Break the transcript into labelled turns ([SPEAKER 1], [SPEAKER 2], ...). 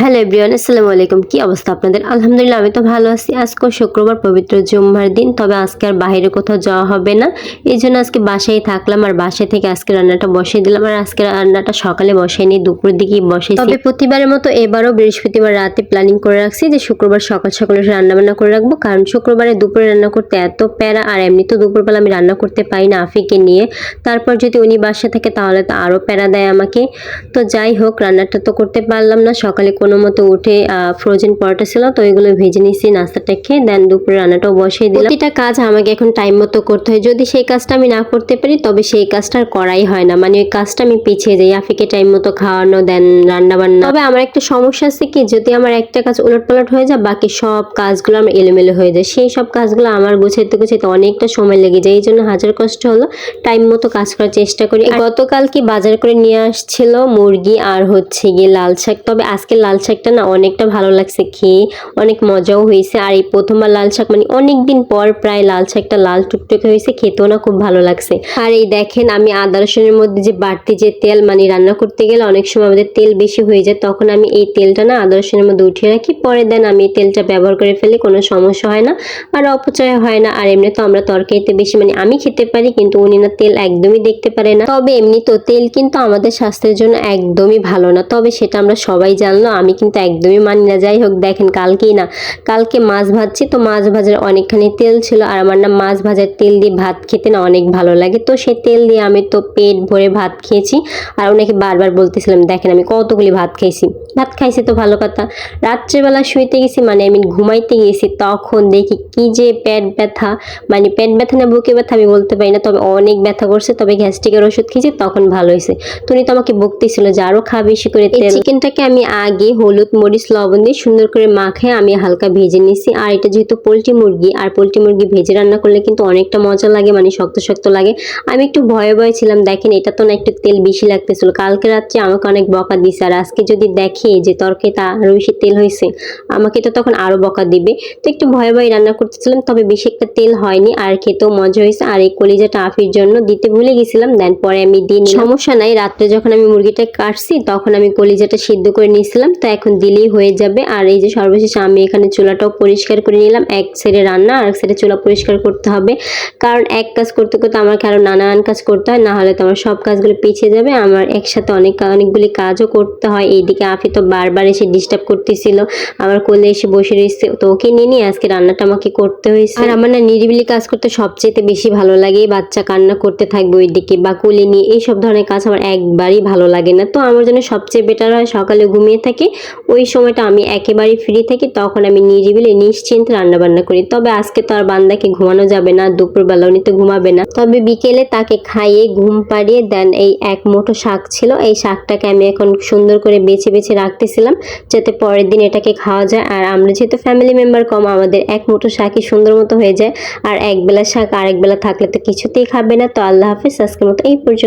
[SPEAKER 1] Hello everyone, আসসালামু আলাইকুম। কি অবস্থা আপনাদের? আলহামদুলিল্লাহ, আমি তো ভালো আছি। আজকে শুক্রবার, পবিত্র জুম্মার দিন, তবে আজকে আর বাইরে কোথাও যাওয়া হবে না। এই জন্য আজকে বাসায় থাকলাম আর বাসায় থেকে আজকে রান্নাটা বসিয়ে দিলাম। আর আজকে রান্নাটা সকালে বসাইনি দুপুরের দিকেই বসে তবে প্রতিবারের মতো এবারও বৃহস্পতিবার রাতে প্ল্যানিং করে রাখছি যে শুক্রবার সকাল সকালে রান্না বান্না করে রাখব। কারণ শুক্রবারে দুপুরে রান্না করতে এত প্যারা, আর এমনি তো দুপুরবেলা আমি রান্না করতে পারি না আফিকে নিয়ে। তারপর যদি উনি বাসা থাকে তাহলে তো আরও প্যারা দেয় আমাকে। তো যাই হোক, রান্নাটা তো করতে পারলাম না। সকালে কোনো মতো উঠে ফ্রোজেন পরোটা ছিল তো ওইগুলো ভেজে নিয়েছি, নাস্তাটা খেয়ে দেন দুপুরে রান্নাটাও বসিয়ে দিলাম। প্রতিটা কাজ আমাকে এখন টাইম মতো করতে হয়। যদি সেই কাজটা আমি না করতে পারি, তবে সেই কাজটা আর করাই হয় না। মানে ওই কাজটা আমি পিছিয়ে যাই, আফিকে টাইম মতো খাওয়ানো দেন রান্না বান্না তবে আমার একটা সমস্যা আছে কি, যদি আমার একটা কাজ উলট পালট হয়ে যায়, বাকি সব কাজগুলো আমার এলোমেলো হয়ে যায়। সেই সব কাজগুলো আমার গুছাইতে গুছাইতে অনেকটা সময় লেগে যায়। এই জন্য হাজার কষ্ট হলো টাইম মতো কাজ করার চেষ্টা করি। গতকাল কি বাজার করে নিয়ে আসছিল মুরগি আর হচ্ছে গিয়ে লাল শাক। তবে আজকে লাল শাকটা না অনেকটা ভালো লাগছে খেয়ে, অনেক মজাও হয়েছে। আর এই প্রথমবার লাল শাক মানে অনেক দিন পর প্রায় লাল শাকটা লাল টুকটুকে হয়েছে, খেতেও না খুব ভালো লাগছে। আর এই দেখেন, আমি আদা রসুনের মধ্যে যে বাড়তি যে তেল মানে রান্না করতে গেলে অনেক সময় আমাদের তেল বেশি হয়ে যায়, তখন আমি এই তেলটা না আদা রসুনের মধ্যে উঠিয়ে রাখি। পরে দেন আমি এই তেলটা ব্যবহার করে ফেলি, কোনো সমস্যা হয় না আর অপচয় হয় না। আর এমনি তো আমরা তরকারিতে বেশি মানে আমি খেতে পারি, কিন্তু উনি না তেল একদমই দেখতে পারে না। তবে এমনি তো তেল কিন্তু আমাদের স্বাস্থ্যের জন্য একদমই ভালো না। তবে সেটা আমরা সবাই জানলো আমি কিন্তু একদমই মানি না। যাই হোক, দেখেন কালকেই না, কালকে মাছ ভাজছি, তো মাছ ভাজার অনেকখানি তেল ছিল, আর আমার না মাছ ভাজার তেল দিয়ে ভাত খেতে না অনেক ভালো লাগে। তো সেই তেল দিয়ে আমি তো পেট ভরে ভাত খেয়েছি, আর ওনাকে বারবার বলতেছিলাম, দেখেন আমি কতগুলি ভাত খাইছি। ভাত খাইছি তো ভালো কথা। রাত্রেবেলা শুইতে গেছি মানে আমি ঘুমাইতে গেছি, তখন দেখি কি যে পেট ব্যথা। মানে পেট ব্যথা না বুকে ব্যথা আমি বলতে পারি না, তবে অনেক ব্যথা করছে, তবে গ্যাস্ট্রিকের ওষুধ খেয়েছি, তখন ভালো হয়েছে। তুমি তো আমাকে বকতেছিল যে আরও খা বেশি করে চিকেনটাকে আমি আগে হলুদ মরিচ লবণ দিয়ে সুন্দর করে মাখায় আমি হালকা ভেজে নিছি। আর এটা যেহেতু পোলট্রি মুরগি আর পোলট্রি মুরগি ভেজে রান্না করলে কিন্তু অনেকটা মজা লাগে মানে শক্ত শক্ত লাগে। আমি একটু ভয়ে ভয়ে ছিলাম দেখেন এটা তো না একটু তেল বেশি লাগতেছিল। কালকে রাত্রে আমাকে অনেক বকা দিছে আর আজকে যদি দেখে যে তরকারিতে আরও বেশি তেল হয়েছে আমাকে তো তখন আরও বকা দিবে। তো একটু ভয়ে ভয়ে রান্না করতেছিলাম তবে বেশি একটা তেল হয়নি আর খেতেও মজা হয়েছে। আর এই কলিজাটা আফির জন্য দিতে ভুলে গেছিলাম দেন পরে আমি দিন সমস্যা নাই রাত্রে যখন আমি মুরগিটা কাটছি তখন আমি কলিজাটা সিদ্ধ করে নিয়েছিলাম। তো এখন দিলেই হয়ে যাবে। আর এই যে সর্বশেষে আমি এখানে চুলাটাও পরিষ্কার করে নিলাম। এক সাইডে রান্না আর এক সাইডে চুলা পরিষ্কার করতে হবে। কারণ এক কাজ করতে করতে আমাকে আরও নানান কাজ করতে হয়। না হলে তো আমার সব কাজগুলো পিছিয়ে যাবে। আমার একসাথে অনেক, অনেকগুলি কাজও করতে হয়। এইদিকে আফি তো বারবার এসে ডিস্টার্ব করতেছিল। আমার কোলে এসে বসে রয়েছে। তো ওকে নিয়ে নিয়ে আজকে রান্নাটা আমাকে করতে হয়েছে। আর আমার না নিরিবিলি কাজ করতে সবচেয়ে বেশি ভালো লাগে। বাচ্চা কান্না করতে থাকবে ওইদিকে বা কোলে নিয়ে। এইসব ধরনের কাজ আমার একবারই ভালো লাগে না। তো আমার জন্য সবচেয়ে বেটার হয় সকালে ঘুমিয়ে থাকি। ওই সময়টা আমি একেবারেই ফ্রি থাকি, তখন আমি নিরিবিলি নিশ্চিন্তে রান্না বান্না করি। তবে আজকে তো আর বান্দাকে ঘুমানো যাবে না দুপুরবেলা উনি তো ঘুমাবে না। তবে বিকেলে তাকে খাইয়ে ঘুম পাড়িয়ে দেন এই এক মুঠো শাক ছিল। এই শাকটাকে আমি এখন সুন্দর করে বেছে বেছে রাখতেছিলাম, যাতে পরের দিন এটাকে খাওয়া যায়। আর আমরা যেহেতু ফ্যামিলি মেম্বার কম, আমাদের এক মুঠো শাকই সুন্দর মতো হয়ে যায়। আর এক বেলা শাক আরেক বেলা থাকলে তো কিছুতেই খাবে না। তো আল্লাহ হাফিজ, আজকের মতো এই পর্যন্ত